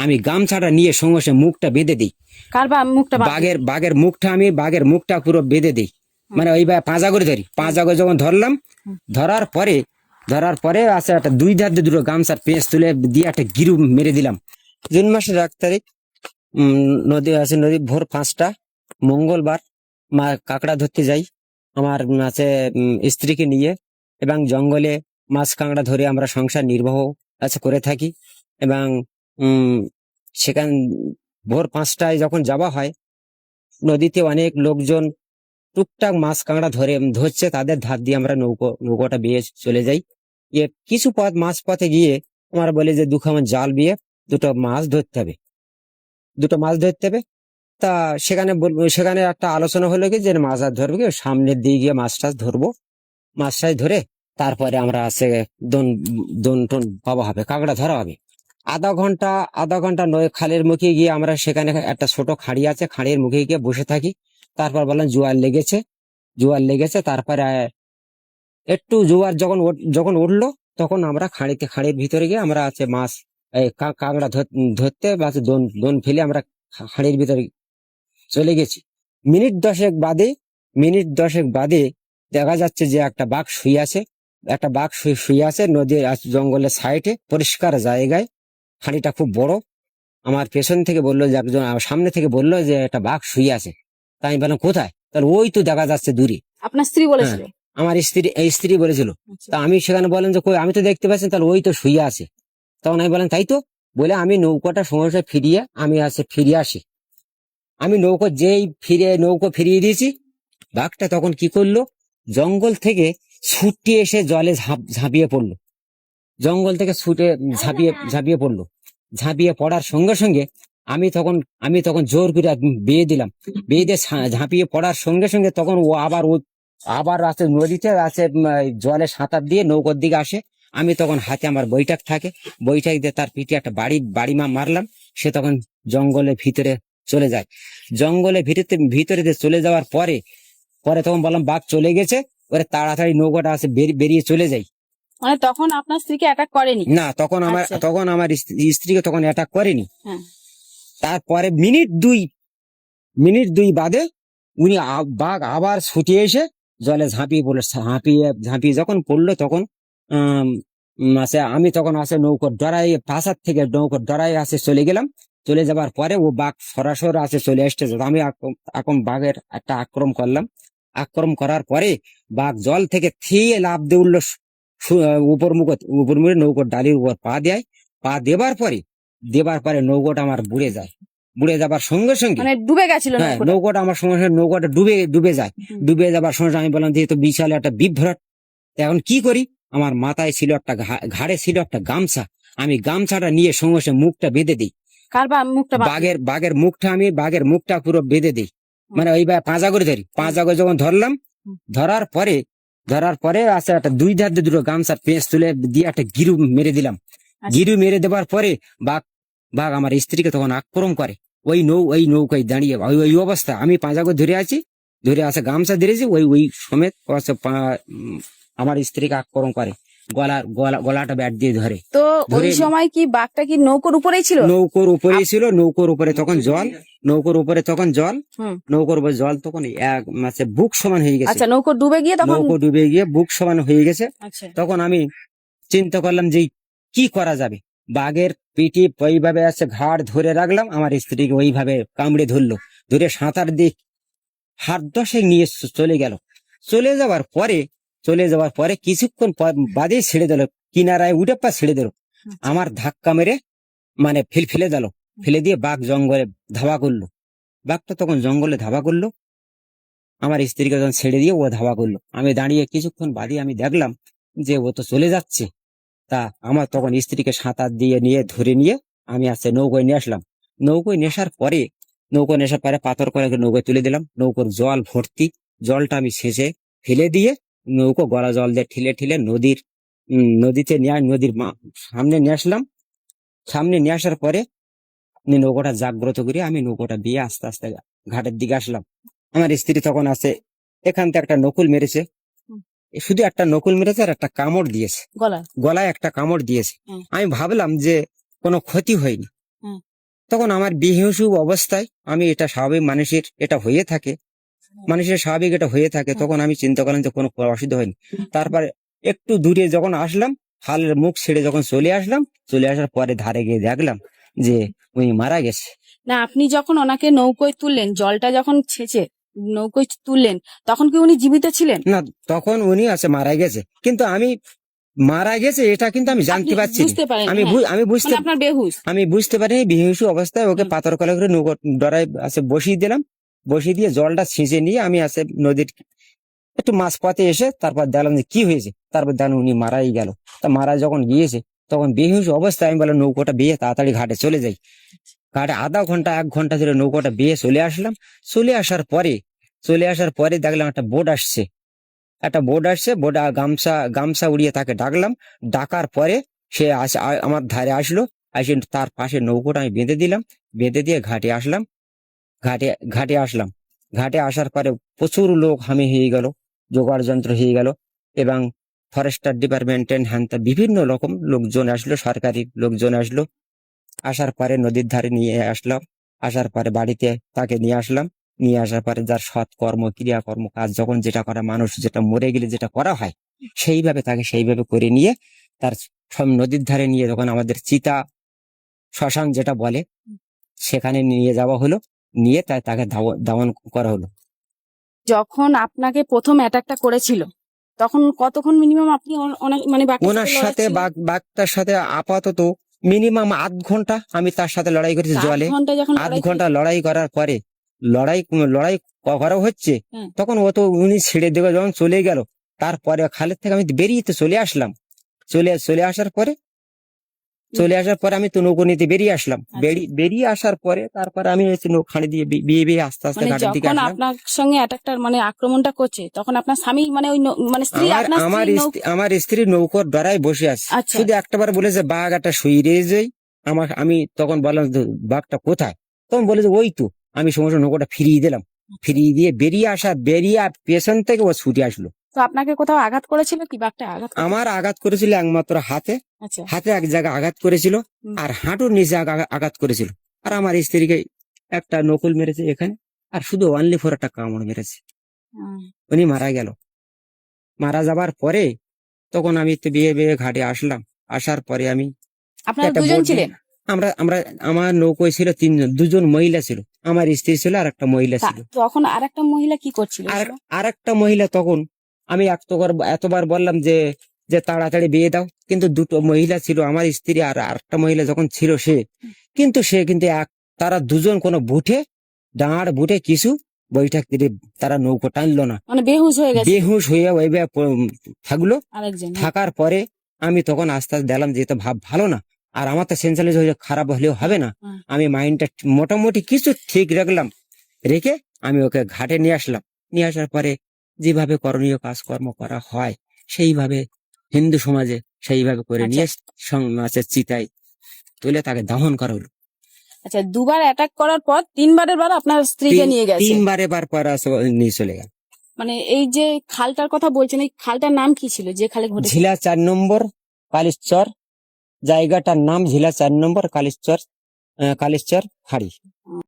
আমি গামছাটা নিয়ে সঙ্গে সঙ্গে মুখটা বেঁধে দিই। মুখটা বাঘের বাঘের মুখটা আমি বাঘের মুখটা পুরো বেঁধে দিই। মানে ওইভাবে পাঁজা করে ধরি। পাঁজা করে যখন ধরলাম ধরার পরে ধরার পরে আছে একটা দুই ধার দুটো গামছার পেঁচ তুলে দিয়ে একটা গিরু মেরে দিলাম। জুন মাসের এক তারিখ উম, নদী আছে নদী ভোর পাঁচটা মঙ্গলবার মা কাঁকড়া ধরতে যাই। আমার আছে স্ত্রীকে নিয়ে এবং জঙ্গলে মাছ কাঁকড়া ধরে আমরা সংসার নির্বাহ আছে করে থাকি। এবং সেখান ভোর পাঁচটায় যখন যাওয়া হয়, নদীতে অনেক লোকজন টুকটাক মাছ কাঁকড়া ধরে ধরছে, তাদের ধার দিয়ে আমরা নৌকো, নৌকোটা বেয়ে চলে যাই। গিয়ে কিছু পথ মাছ পথে গিয়ে আমরা বলি যে দুখান জাল বিয়ে দুটো মাছ ধরতে হবে। দুটো মাছ ধরতে হবে। তা সেখানে সেখানে একটা আলোচনা হলো কি যে মাছ আর ধরবো কি, সামনের দিকে গিয়ে মাছ টাছ ধরবো। মাছ টাছ ধরে তারপরে আমরা আছে দন দন টন পাওয়া হবে, কাঁকড়া ধরা হবে। আধা ঘণ্টা আধা ঘণ্টা নয়, খালের মুখে গিয়ে আমরা সেখানে একটা ছোট খাঁড়ি আছে, খাঁড়ির মুখে গিয়ে বসে থাকি। তারপর বললাম জোয়ার লেগেছে জোয়ার লেগেছে, তারপরে একটু জোয়ার যখন যখন উঠল, তখন আমরা খাঁড়িতে, খাঁড়ির ভিতরে গিয়ে আমরা আছে মাছ, এই কাঁকড়া ধর- ধরতে বা দোন দোন ফেলে আমরা খাঁড়ির ভিতরে চলে গেছি। মিনিট দশেক বাদে, মিনিট দশেক বাদে দেখা যাচ্ছে যে একটা বাঘ শুয়ে আছে, একটা বাঘ শুয়ে আছে নদীর জঙ্গলের সাইডে, পরিষ্কার জায়গায়। খাঁড়িটা খুব বড়। আমার পেছন থেকে বলল যে একজন সামনে থেকে বলল যে একটা বাঘ শুয়ে আছে। তাই আমি বললাম কোথায়? তাহলে ওই তো দেখা যাচ্ছে দূরে। আপনার স্ত্রী বলেছিল? আমার স্ত্রী এই স্ত্রী বলেছিল। আচ্ছা। তা আমি সেখানে বলেন যে কই আমি তো দেখতে পাচ্ছি তাহলে ওই তো শুয়ে আছে। তখন আমি বলেন তাই তো? বলে আমি নৌকাটা সমস্যা ফিরিয়ে আমি আছে ফিরে আসি। আমি নৌকো যেই ফিরে নৌকো ফিরিয়ে দিয়েছি বাঘটা তখন কি করল? জঙ্গল থেকে ছুটে এসে জলে ঝাঁপ ঝাঁপিয়ে পড়ল। জঙ্গল থেকে ছুটে ঝাঁপিয়ে ঝাঁপিয়ে পড়ল। ঝাঁপিয়ে পড়ার সঙ্গে সঙ্গে আমি তখন আমি তখন জোর করে বেয়ে দিলাম। বেয়ে দিয়ে ঝাঁপিয়ে পড়ার সঙ্গে সঙ্গে তখন ও আবার ও আবার আছে নদীতে আছে জলে সাঁতার দিয়ে নৌকোর দিকে আসে। আমি তখন হাতে আমার বৈঠক থাকে। বৈঠক দিয়ে তার পিঠে একটা বাড়ি বাড়ি মা মারলাম। সে তখন জঙ্গলের ভিতরে চলে যায়। জঙ্গলের ভিতরে ভিতরে দিয়ে চলে যাওয়ার পরে পরে তখন বললাম বাঘ চলে গেছে। ওরে তাড়াতাড়ি নৌকাটা আছে বেরিয়ে চলে যাই। মানে তখন আপনার স্ত্রীকে অ্যাটাক করেনি? না তখন আমার আচ্ছা। তখন আমার স্ত্রীকে তখন অ্যাটাক করেনি। হ্যাঁ। তারপরে মিনিট দুই মিনিট দুই বাদে উনি বাঘ আবার ছুটে এসে জলে ঝাঁপিয়ে পড়ল। ঝাঁপিয়ে ঝাঁপিয়ে যখন পড়ল তখন আছে আমি তখন আছে নৌকোর ডরাই পাশার থেকে নৌকোর ডরাই আসে চলে গেলাম। চলে যাবার পরে ও বাঘ সরাসরি আসে চলে আসতেছে তো আমি এখন বাঘের একটা আক্রমণ করলাম। আক্রম করার পরে বাঘ জল থেকে থিয়ে লাভ দিয়ে উঠল। উপর মুখ উপর মুখে নৌকোর ডালির উপর পা দেয়। পা দেবার পরে দেবার পরে নৌকোটা আমার বুড়ে যায়। বুড়ে যাবার সঙ্গে সঙ্গে মানে ডুবে গেছিল হ্যাঁ নৌকোটা। আমার সঙ্গে সঙ্গে নৌকোটা ডুবে ডুবে যায়। ডুবে যাবার সঙ্গে আমি বললাম যে তো বিশাল একটা বিভ্রাট। এখন কি করি? আমার মাথায় ছিল একটা ঘাড়ে ছিল একটা গামছা। আমি গামছাটা নিয়ে সঙ্গে সঙ্গে মুখটা বেঁধে দিই। বাঘের বাঘের মুখটা আমি বাঘের মুখটা পুরো বেঁধে দিই। মানে ওইভাবে পাঁজা করে ধরি। পাঁজা করে যখন ধরলাম ধরার পরে ধরার পরে আছে একটা দুই ধার দিয়ে দুটো গামছার পেঁচ তুলে দিয়ে একটা গিরু মেরে দিলাম। আচ্ছা। গিরু মেরে দেওয়ার পরে বাঘ বাঘ আমার স্ত্রীকে তখন আক্রমণ করে। ওই নৌ ওই নৌকায় দাঁড়িয়ে ওই ওই অবস্থা। আমি পাঁজাগো ধরে আছি ধরে আছে গামছা ধরেছি ওই ওই সমেত পা- আমার স্ত্রীকে আক্রমণ করে। গলা গলা গলাটা ব্যাট দিয়ে ধরে। তো ওই সময় কি বাঘটা কি নৌকোর উপরেই ছিল? নৌকোর উপরেই ছিল নৌকোর উপরে তখন জল নৌকোর উপরে তখন জল। নৌকোর উপরে জল তখন এক মানে বুক সমান হয়ে গেছে। আচ্ছা নৌকো ডুবে গিয়ে তখন নৌকো ডুবে গিয়ে বুক সমান হয়ে গেছে। আচ্ছা। তখন আমি চিন্তা করলাম যে কি করা যাবে? বাঘের পিঠে ওইভাবে আছে ঘাড় ধরে রাখলাম আমার স্ত্রীকে ওইভাবে কামড়ে ধরলো। ধরে সাঁতার দিয়ে হাত দশেক নিয়ে চলে গেল। চলে যাওয়ার পরে চলে যাওয়ার পরে কিছুক্ষণ পর বাদে ছেড়ে দিল কিনারায় উঠে পা ছেড়ে দিল। আমার ধাক্কা মেরে মানে ফেল ফেলে দিল। ফেলে দিয়ে বাঘ জঙ্গলে ধাবা করল। বাঘটা তখন জঙ্গলে ধাবা করল। আমার স্ত্রীকে যখন ছেড়ে দিয়ে ও ধাবা করল। আমি দাঁড়িয়ে কিছুক্ষণ বাদে আমি দেখলাম যে ও তো চলে যাচ্ছে। তা আমার তখন স্ত্রীকে সাঁতার দিয়ে নিয়ে ধরে নিয়ে আমি আছে নৌকোয় নিয়ে আসলাম। নৌকোয় নেশার পরে নৌকো নেশার পরে পাথর করে নৌকোয় তুলে দিলাম। নৌকোর জল ভর্তি জলটা আমি শেষে ফেলে দিয়ে নৌকো গলা জল দিয়ে ঠেলে ঠেলে নদীর নদীতে নিয়ে নদীর সামনে নিয়ে আসলাম। সামনে নিয়ে আসার পরে আমি নৌকোটা জাগ্রত করে আমি নৌকোটা দিয়ে আস্তে আস্তে ঘাটের দিকে আসলাম। আমার স্ত্রী তখন আছে এখান থেকে একটা নকুল মেরেছে। শুধু একটা নকুল মেরেছে আর একটা কামড় দিয়েছে। গলায়? একটা কামড় দিয়েছে। আমি ভাবলাম যে কোনো ক্ষতি হয়নি। তখন আমার বেহুশু অবস্থায় আমি এটা স্বাভাবিক মানুষের এটা হয়ে থাকে। মানুষের স্বাভাবিক এটা হয়ে থাকে তখন আমি চিন্তা করলাম যে কোনো অসুবিধা হয়নি। তারপরে একটু দূরে যখন আসলাম হালের মুখ ছেড়ে যখন চলে আসলাম চলে আসার পরে ধারে গিয়ে দেখলাম যে উনি মারা গেছে। না আপনি যখন ওনাকে নৌকোয় তুললেন জলটা যখন ছেঁচে নৌকোয় তুললেন তখন কি উনি জীবিত ছিলেন? না তখন উনি আছে মারা গেছে। কিন্তু আমি মারা গেছে এটা কিন্তু আমি জানতে পারছি আমি হ্যাঁ। আমি বুঝতে মানে বেহুশ। আমি বুঝতে পারিনি বিহিংসু অবস্থায় ওকে পাথর কলা করে নৌকো ডরাই আছে বসিয়ে দিলাম। বসিয়ে দিয়ে জলটা ছিঁচে নিয়ে আমি আছে নদীর একটু মাছ পথে এসে তারপর দেখলাম যে কি হয়েছে। তারপর দেখলাম উনি মারাই গেল। তা মারা যখন গিয়েছে, তখন বিহিংসু অবস্থায় আমি বললাম, নৌকোটা বেয়ে তাড়াতাড়ি ঘাটে চলে যাই। ঘাটে আধা ঘণ্টা, এক ঘণ্টা ধরে নৌকোটা বেয়ে চলে আসলাম। চলে আসার পরে, চলে আসার পরে দেখলাম একটা বোট আসছে। একটা বোট আসছে, বোট গামছা গামছা উড়িয়ে তাকে ডাকলাম। ডাকার পরে সে আসে আমার ধারে আসলো। আসে তার পাশে নৌকোটা আমি বেঁধে দিলাম। বেঁধে দিয়ে ঘাটে আসলাম। ঘাটে ঘাটে আসলাম। ঘাটে আসার পরে প্রচুর লোক হামি হয়ে গেল জোগাড় যন্ত্র হয়ে গেল এবং ফরেস্টার ডিপার্টমেন্টের হ্যান্তা বিভিন্ন রকম লোকজন আসলো, সরকারি লোকজন আসলো। আসার পরে নদীর ধারে নিয়ে আসলাম, আসার পরে বাড়িতে তাকে নিয়ে আসলাম। নিয়ে আসার পরে যার সৎ কর্ম, ক্রিয়াকর্ম, কাজ যখন যেটা করা মানুষ, যেটা মরে গেলে যেটা করা হয়, সেইভাবে তাকে সেইভাবে করে নিয়ে তার সব নদীর ধারে নিয়ে যখন আমাদের চিতা শ্মশান যেটা বলে, সেখানে নিয়ে যাওয়া হলো। নিয়ে তাই তাকে দাওয়ান করা হলো। যখন আপনাকে প্রথম অ্যাটাকটা করেছিল তখন কতক্ষণ মিনিমাম আপনি ওনা- মানে ওনার সাথে? বাঘটার সাথে আপাতত মিনিমাম আধ ঘণ্টা আমি তার সাথে লড়াই করেছি জলে আধ ঘণ্টা লড়াই করার পরে লড়াই লড়াই করা হচ্ছে তখন ও তো উনি ছেড়ে দেবে যখন চলে গেল তারপরে খালের থেকে আমি বেরিয়ে তো চলে আসলাম। চলে চলে আসার পরে চলে আসার পরে আমি তো নৌকো নিতে বেরিয়ে আসলাম। আচ্ছা। বেরিয়ে আসার পরে তারপরে আমি এসে নৌ খাড়ি দিয়ে বিয়ে বিয়ে আস্তে আস্তে মানে ঘাটের দিকে আসলাম। আপনার সঙ্গে অ্যাটাকটার মানে আক্রমণটা করছে তখন আপনার স্বামী মানে ওই মানে স্ত্রী আমার আপনার আমার স্ত্রী নৌ- আমার স্ত্রী নৌকোর ডরায় বসে আছে। আচ্ছা। শুধু একটাবার বলেছে বাঘ একটা শুয়ে যাই। আমার আমি তখন বললাম বাঘটা কোথায়? তখন বলে যে ওই তো। আমি সমস্ত নৌকোটা ফিরিয়ে দিলাম। ফিরিয়ে দিয়ে বেরিয়ে আসা বেরিয়ে আর পেছন থেকে ও ছুটে আসলো। তো আপনাকে কোথাও আঘাত করেছিল কি? বাঘটা আঘাত আমার আঘাত করেছিল একমাত্র হাতে। হাতে এক জায়গায় আঘাত করেছিল আর হাঁটুর নিচে আঘাত করেছিল। আর আমার স্ত্রীকে একটা নকল মেরেছে এখানে আর শুধু অনলি ফোর একটা কামড় মেরেছে। উনি মারা গেল। মারা যাবার পরে তখন আমি তো বিয়ে বিয়ে ঘাটে আসলাম। আসার পরে আমি আমরা আমরা আমার নৌকোয় ছিল তিনজন দুজন মহিলা ছিল। আমার স্ত্রী ছিল আর একটা মহিলা ছিল। তখন আর একটা মহিলা কি করছিল আর আর একটা মহিলা তখন আমি এতবার এতবার বললাম যে যে তাড়াতাড়ি বিয়ে দাও। কিন্তু দুটো মহিলা ছিল আমার স্ত্রী আর আরেকটা মহিলা যখন ছিল সে। কিন্তু সে কিন্তু এক তারা দুজন কোনো বুঠে দাঁড় বুঠে কিছু বৈঠক দিয়ে তারা নৌকো টানলো না। মানে বেহুশ হয়ে গেছে। বেহুশ হয়ে ওইভাবে থাকল। হ্যাঁ। থাকার পরে আমি তখন আস্তে আস্তে দেখলাম যে ভাব ভালো না। আর আমার তো সেন্সালিস হয়ে খারাপ হলেও হবে না। আমি মাইন্ডটা মোটামুটি কিছু ঠিক রাখলাম। রেখে আমি ওকে ঘাটে নিয়ে আসলাম। নিয়ে আসার পরে যেভাবে করণীয় কাজকর্ম করা হয় সেইভাবে হিন্দু সমাজে সেইভাবে করে আচ্ছা। নিয়ে মাছের চিতায় তুলে তাকে দহন করা হলো আচ্ছা দুবার অ্যাটাক করার পর তিনবারের বার আপনার স্ত্রীকে নিয়ে গেছে? তিনবারে বার পর নিয়ে চলে গেল। মানে এই যে খালটার কথা বলছেন এই খালটার নাম কি ছিল? যে খালে ঘটেছে ঝিলা চার নম্বর কালিশ্চর জায়গাটার নাম ঝিলা চার নম্বর কালিশ্চর আহ, কালিশ্চর খাড়ি।